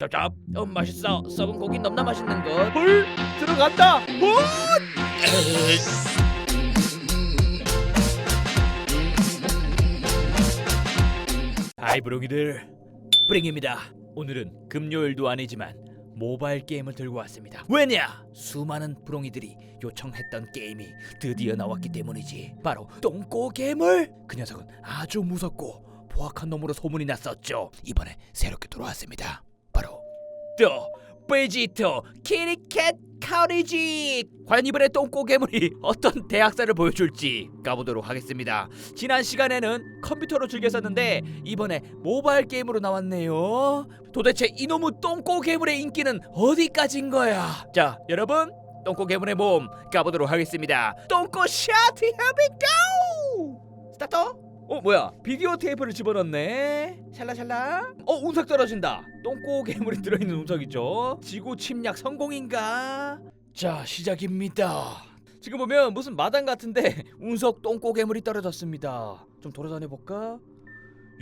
짭짭. 어 맛있어. 썩은 고기 넘나 맛있는 것. 헐 들어간다. 헐 하이 브롱이들 브링입니다. 오늘은 금요일도 아니지만 모바일 게임을 들고 왔습니다. 왜냐? 수많은 브롱이들이 요청했던 게임이 드디어 나왔기 때문이지. 바로 똥꼬 괴물 그 녀석은 아주 무섭고 포악한 놈으로 소문이 났었죠. 이번에 새롭게 돌아왔습니다 더 베지터 키리캣 카리지. 과연 이번에 똥꼬 괴물이 어떤 대학살을 보여줄지 가보도록 하겠습니다. 지난 시간에는 컴퓨터로 즐겼었는데 이번에 모바일 게임으로 나왔네요. 도대체 이놈의 똥꼬 괴물의 인기는 어디까지인 거야? 자 여러분 똥꼬 괴물의 몸 가보도록 하겠습니다. 똥꼬 샷! Here we go! 스타트 어 뭐야? 비디오 테이프를 집어넣네. 샬라샬라. 어 운석 떨어진다. 똥꼬 괴물이 들어있는 운석이죠? 지구 침략 성공인가? 자 시작입니다. 지금 보면 무슨 마당 같은데 운석 똥꼬 괴물이 떨어졌습니다. 좀 돌아다녀 볼까?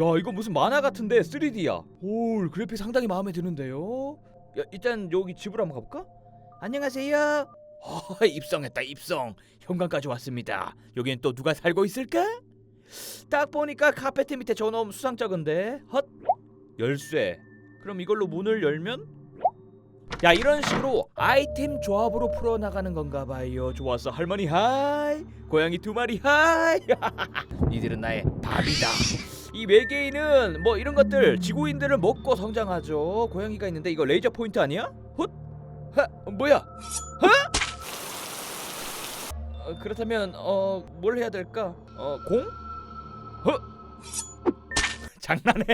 야 이거 무슨 만화 같은데 3D야. 오 그래픽 상당히 마음에 드는데요? 야, 일단 여기 집으로 한번 가볼까? 안녕하세요. 어, 입성했다 입성. 현관까지 왔습니다. 여기엔 또 누가 살고 있을까 딱 보니까 카페트 밑에 저놈 수상쩍은데 헛 열쇠 그럼 이걸로 문을 열면 야 이런 식으로 아이템 조합으로 풀어나가는 건가 봐요 좋았어 할머니 하이 고양이 두 마리 하이 니들은 나의 밥이다 이 외계인은 뭐 이런 것들 지구인들을 먹고 성장하죠 고양이가 있는데 이거 레이저 포인트 아니야? 헛? 하, 어, 뭐야? 하? 어, 그렇다면 어 뭘 해야 될까? 어 공? 어? 장난해?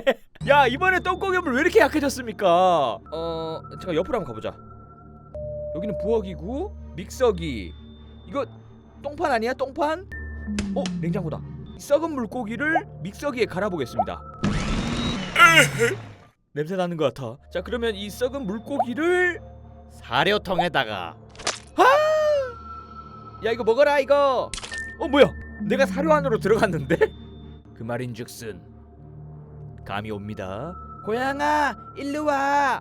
야 이번에 똥꼬괴물 왜 이렇게 약해졌습니까? 어 잠깐 옆으로 한번 가보자. 여기는 부엌이고 믹서기. 이거 똥판 아니야? 똥판? 어 냉장고다. 썩은 물고기를 믹서기에 갈아보겠습니다. 냄새 나는 것 같아. 자 그러면 이 썩은 물고기를 사료통에다가. 아! 야 이거 먹어라 이거. 어 뭐야? 내가 사료 안으로 들어갔는데? 그 말인즉슨 감이 옵니다. 고양아, 일로 와.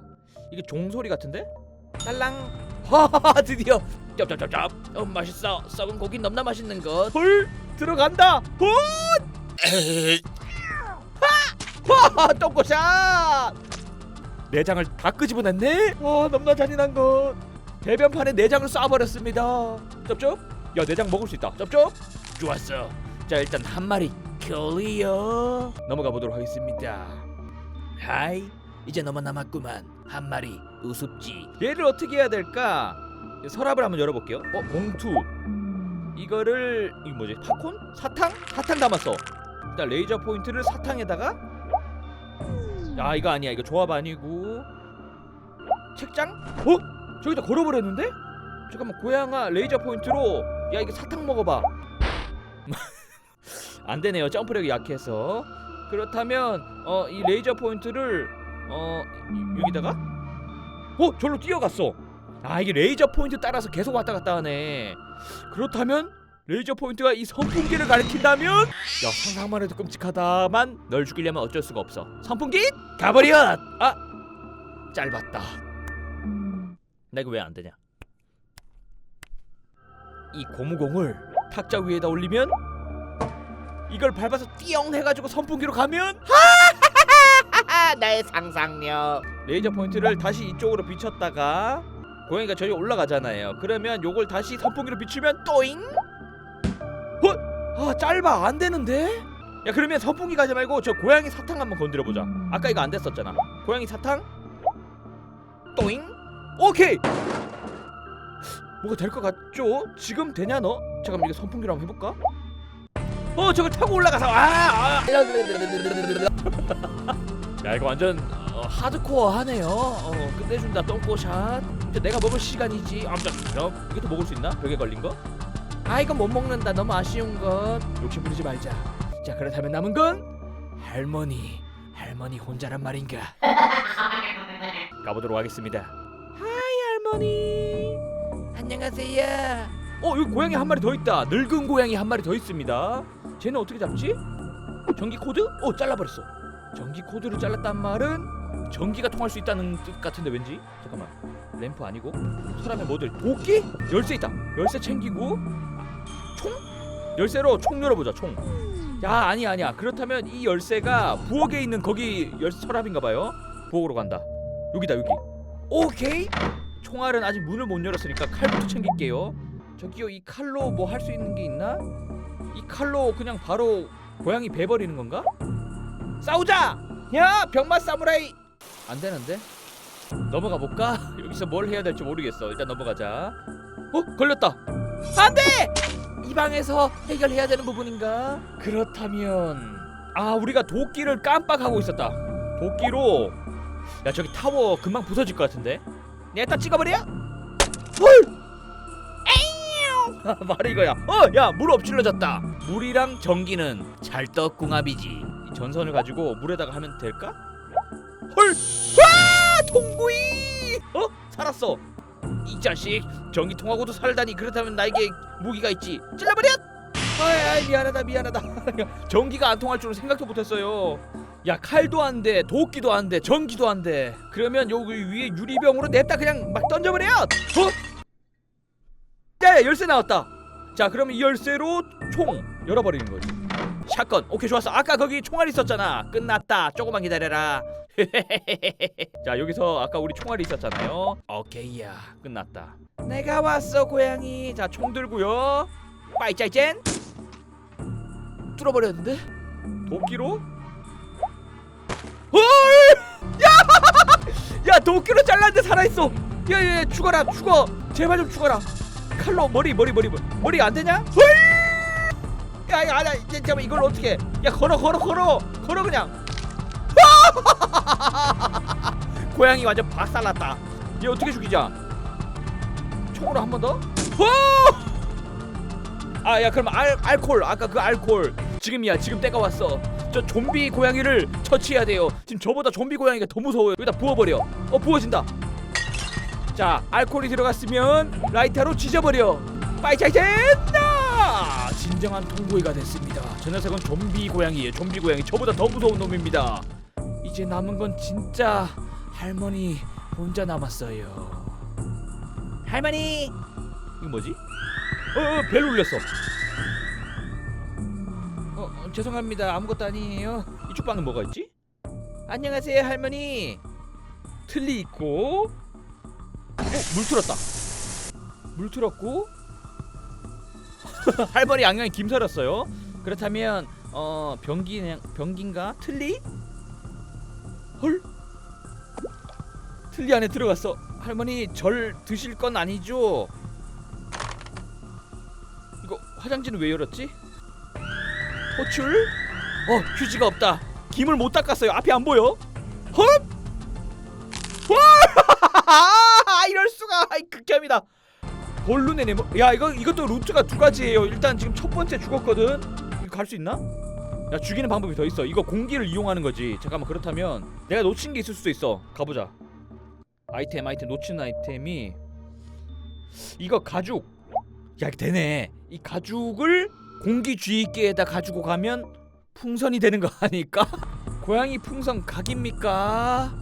이게 종소리 같은데? 딸랑. 하하하 드디어. 짭짭짭짭. 어 맛있어. 썩은 고기 넘나 맛있는 것. 헐 들어간다 헐와 똥꼬샷. 내장을 다 끄집어냈네. 와 너무나 잔인한 것. 배변판에 내장을 쏴버렸습니다. 쩝쩝. 야 내장 먹을 수 있다. 쩝쩝. 좋았어. 자 일단 한 마리 클리어. 넘어가 보도록 하겠습니다. 하이 이제 너만 남았구만. 한 마리 우습지. 얘를 어떻게 해야 될까? 서랍을 한번 열어볼게요. 어 봉투. 이거를 이 뭐지 팝콘? 사탕? 사탕 담았어. 일단 레이저 포인트를 사탕에다가 야 이거 아니야 이거 조합 아니고 책장? 어? 저기다 걸어버렸는데? 잠깐만 고양아 레이저 포인트로 야 이거 사탕 먹어봐 안 되네요. 점프력이 약해서. 그렇다면 어 이 레이저 포인트를 어 이- 여기다가? 어 절로 뛰어갔어. 아 이게 레이저 포인트 따라서 계속 왔다 갔다 하네. 그렇다면 레이저 포인트가 이 선풍기를 가리킨다면? 야 상상만 해도 끔찍하다만 널 죽이려면 어쩔 수가 없어. 선풍기 가버려! 아 짧았다. 나 이거 왜 안 되냐? 이 고무공을 탁자 위에다 올리면 이걸 밟아서 띠용 해가지고 선풍기로 가면 나의 상상력 레이저 포인트를 다시 이쪽으로 비췄다가 고양이가 저기 올라가잖아요. 그러면 요걸 다시 선풍기로 비추면 또잉? 어? 아 짧아 안 되는데? 야 그러면 선풍기 가지 말고 저 고양이 사탕 한번 건드려 보자. 아까 이거 안 됐었잖아. 고양이 사탕? 또잉? 오케이. 뭐가 될 것 같죠? 지금 되냐 너? 잠깐 이거 선풍기로 한번 해볼까? 어 저걸 타고 올라가서 아! 아. 야 이거 완전 어, 하드코어 하네요. 어, 끝내준다 똥꼬샷. 이제 내가 먹을 시간이지. 아무튼 이것도 먹을 수 있나? 벽에 걸린 거? 아 이건 못 먹는다. 너무 아쉬운 것. 욕심 부리지 말자. 자 그렇다면 남은 건 할머니. 할머니 혼자란 말인가? 가보도록 하겠습니다. 하이 할머니. 안녕하세요. 어 여기 고양이 한 마리 더 있다. 늙은 고양이 한 마리 더 있습니다. 쟤는 어떻게 잡지? 전기 코드? 어 잘라버렸어. 전기 코드를 잘랐단 말은 전기가 통할 수 있다는 뜻 같은데 왠지? 잠깐만. 램프 아니고? 사람의 뭐들? 도끼? 열쇠 있다. 열쇠 챙기고 총? 열쇠로 총 열어보자 총 야 아니야 아니야. 그렇다면 이 열쇠가 부엌에 있는 거기 열쇠 서랍인가 봐요. 부엌으로 간다. 여기다 여기. 오케이. 총알은 아직 문을 못 열었으니까 칼부터 챙길게요. 저기요 이 칼로 뭐 할 수 있는 게 있나 이 칼로 그냥 바로 고양이 베버리는 건가? 싸우자! 야 병맛 사무라이! 안 되는데? 넘어가 볼까? 여기서 뭘 해야 될지 모르겠어. 일단 넘어가자. 어? 걸렸다! 안 돼! 이 방에서 해결해야 되는 부분인가? 그렇다면 아 우리가 도끼를 깜빡하고 있었다. 도끼로 야 저기 타워 금방 부서질 것 같은데? 딱 찍어버려! 헐 말이 이거야 어 야 물 엎질러졌다 물이랑 전기는 찰떡궁합이지 이 전선을 가지고 물에다가 하면 될까 헐! 와! 통구이! 어? 살았어. 이 자식 전기 통하고도 살다니 그렇다면 나에게 무기가 있지. 찔러버려! 아이, 아이 미안하다 미안하다. 전기가 안 통할 줄은 생각도 못했어요. 야 칼도 안 돼, 도끼도 안 돼, 전기도 안 돼. 그러면 여기 위에 유리병으로 냅다 그냥 막 던져버려. 어? 야 열쇠 나왔다. 자 그러면 이 열쇠로 총 열어버리는 거지. 샷건. 오케이 좋았어. 아까 거기 총알 있었잖아. 끝났다. 조금만 기다려라. 자 여기서 아까 우리 총알이 있었잖아요. 오케이야. 끝났다. 내가 왔어 고양이. 자 총 들고요. 빠이짜이젠. 뚫어버렸는데? 도끼로? 헐! 야! 야 도끼로 잘랐는데 살아있어. 야야 죽어라. 죽어. 제발 좀 죽어라 칼로 머리 머리 머리 머리 머리 안 되냐? 헐! 야, 야, 야, 이제 잠깐 이걸 어떻게? 야, 걸어, 걸어, 걸어, 걸어 그냥. 고양이 완전 박살났다. 얘 어떻게 죽이자? 총으로 한 번 더? 오! 아, 야, 그럼 알 알콜, 아까 그 알콜. 지금이야, 지금 때가 왔어. 저 좀비 고양이를 처치해야 돼요. 지금 저보다 좀비 고양이가 더 무서워요. 여기다 부어버려. 어, 부어진다. 자, 알콜이 들어갔으면 라이터로 지져버려. 빠이차이젠다! 진정한 통구이가 됐습니다. 저 녀석은 좀비 고양이에요. 좀비 고양이 저보다 더 무서운 놈입니다. 이제 남은 건 진짜 할머니 혼자 남았어요. 할머니! 이거 뭐지? 어, 어, 벨 울렸어. 어, 어, 죄송합니다. 아무것도 아니에요. 이쪽 방은 뭐가 있지? 안녕하세요, 할머니. 틀리 있고. 어, 물 틀었다. 물 틀었고. 할머니 양양이 김살았어요. 그렇다면 어 병기 병기인가 틀리? 헐? 틀리 안에 들어갔어. 할머니 절 드실 건 아니죠? 이거 화장지는 왜 열었지? 호출? 어 휴지가 없다. 김을 못 닦았어요. 앞이 안 보여. 헛! 와! 극혐이다. 볼룬의 네모 야 이거 이것도 루트가 두 가지예요 일단 지금 첫 번째 죽었거든 이거 갈 수 있나? 야 죽이는 방법이 더 있어 이거 공기를 이용하는 거지 잠깐만 그렇다면 내가 놓친 게 있을 수도 있어 가보자 아이템 아이템 놓친 아이템이 이거 가죽 야 되네 이 가죽을 공기 주입기에다 가지고 가면 풍선이 되는 거 아닐까? 고양이 풍선 각입니까?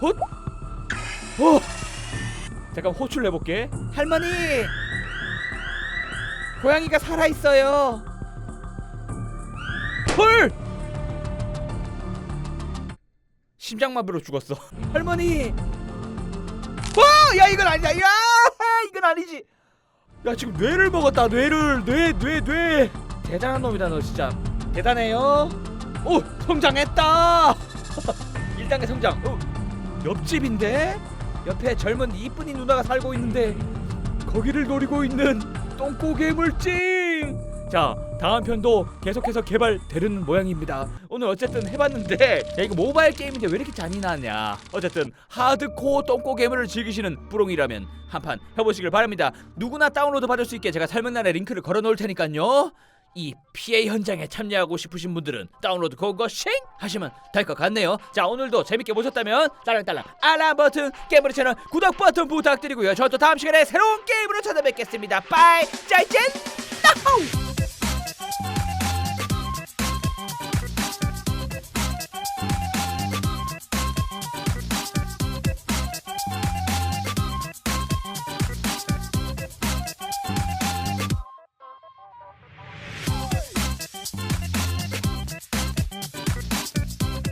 헛? 어! 잠깐 호출 해볼게. 할머니, 고양이가 살아 있어요. 헐! 심장마비로 죽었어. 할머니. 와, 야 이건 아니야. 야, 이건 아니지. 야 지금 뇌를 먹었다. 뇌를 뇌뇌 뇌. 대단한 놈이다 너 진짜. 대단해요. 오 성장했다. 1단계 성장. 어, 옆집인데? 옆에 젊은 이쁜이 누나가 살고 있는데 거기를 노리고 있는 똥꼬괴물찡 자 다음 편도 계속해서 개발되는 모양입니다. 오늘 어쨌든 해봤는데 야 이거 모바일 게임인데 왜 이렇게 잔인하냐? 어쨌든 하드코어 똥꼬 괴물을 즐기시는 뿌롱이라면 한판 해보시길 바랍니다. 누구나 다운로드 받을 수 있게 제가 설명란에 링크를 걸어놓을 테니까요 이 피해 현장에 참여하고 싶으신 분들은 다운로드 고고싱 하시면 될 것 같네요. 자 오늘도 재밌게 보셨다면 딸랑딸랑 알람 버튼 게임으로 채널 구독 버튼 부탁드리고요. 저도 다음 시간에 새로운 게임으로 찾아뵙겠습니다. 빠이 짜이젠 따호